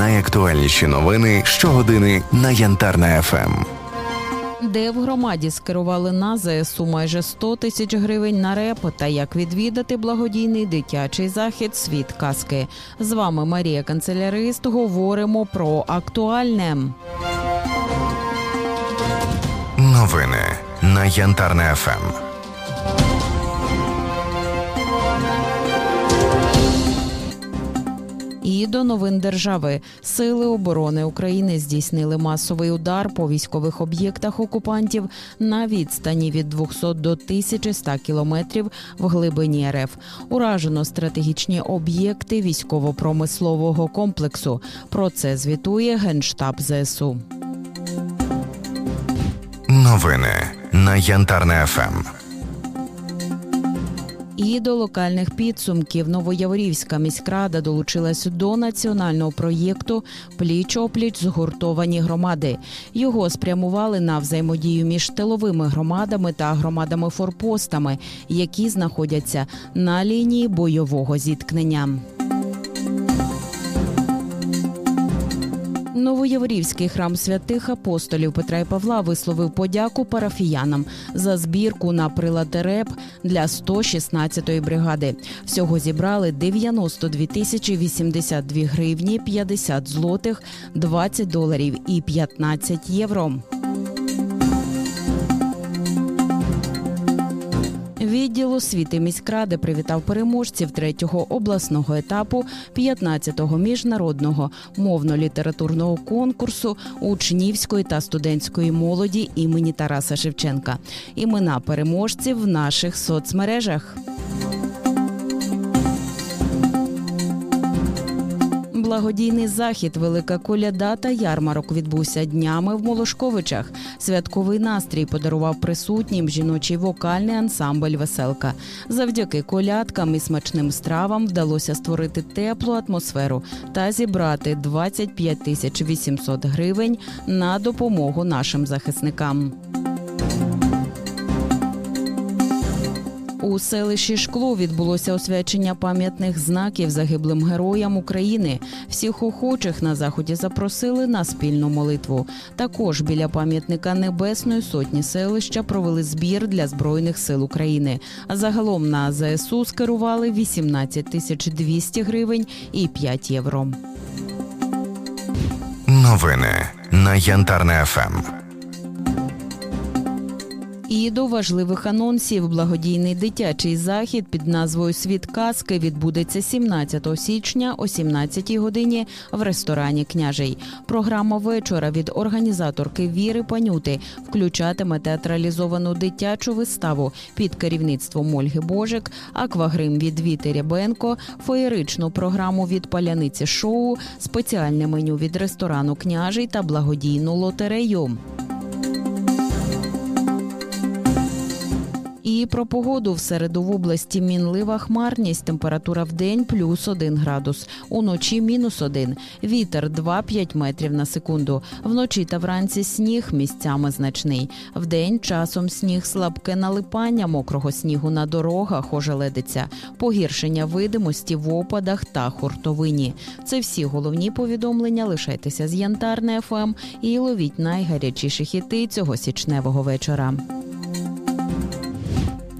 Найактуальніші новини щогодини на Янтарна ФМ. Де в громаді скерували на ЗСУ майже 100 тисяч гривень на реп та як відвідати благодійний дитячий захід Світ казки. З вами Марія Канцелярист. Говоримо про актуальне. Новини на Янтарна ФМ. І до новин держави сили оборони України здійснили масовий удар по військових об'єктах окупантів на відстані від 200 до 1100 кілометрів в глибині РФ. Уражено стратегічні об'єкти військово-промислового комплексу. Про це звітує генштаб ЗСУ. Новини на Янтарна ФМ. І до локальних підсумків Новояворівська міськрада долучилась до національного проєкту Пліч опліч згуртовані громади. Його спрямували на взаємодію між тиловими громадами та громадами-форпостами, які знаходяться на лінії бойового зіткнення. Новоєврівський храм святих апостолів Петра і Павла висловив подяку парафіянам за збірку на прилад для 116-ї бригади. Всього зібрали 92 тисячі 82 гривні, 50 злотих, 20 доларів і 15 євро. Відділ освіти міськради привітав переможців третього обласного етапу 15-го міжнародного мовно-літературного конкурсу учнівської та студентської молоді імені Тараса Шевченка. Імена переможців в наших соцмережах. Благодійний захід Велика коляда та ярмарок відбувся днями в Молошковичах. Святковий настрій подарував присутнім жіночий вокальний ансамбль Веселка. Завдяки колядкам і смачним стравам вдалося створити теплу атмосферу та зібрати 25 тисяч 800 гривень на допомогу нашим захисникам. Селищі Шкло відбулося освячення пам'ятних знаків загиблим героям України. Всіх охочих на заході запросили на спільну молитву. Також біля пам'ятника Небесної сотні селища провели збір для збройних сил України. А загалом на ЗСУ скерували 18 тисяч 200 гривень і 5 євро. Новини на Янтарна ФМ. І до важливих анонсів благодійний дитячий захід під назвою Світ казки відбудеться 17 січня о 17 годині в ресторані Княжий. Програма вечора від організаторки Віри Панюти включатиме театралізовану дитячу виставу під керівництвом Ольги Божик, аквагрим від Віти Рябенко, феєричну програму від паляниці шоу, спеціальне меню від ресторану Княжий та благодійну лотерею. І про погоду в середу в області мінлива хмарність. Температура в день плюс 1 градус. Уночі мінус 1. Вітер 2-5 метрів на секунду. Вночі та вранці сніг місцями значний. Вдень часом сніг слабке налипання мокрого снігу на дорогах ожеледиться. Погіршення видимості в опадах та хуртовині. Це всі головні повідомлення. Лишайтеся з Янтарне ФМ і ловіть найгарячіші хіти цього січневого вечора.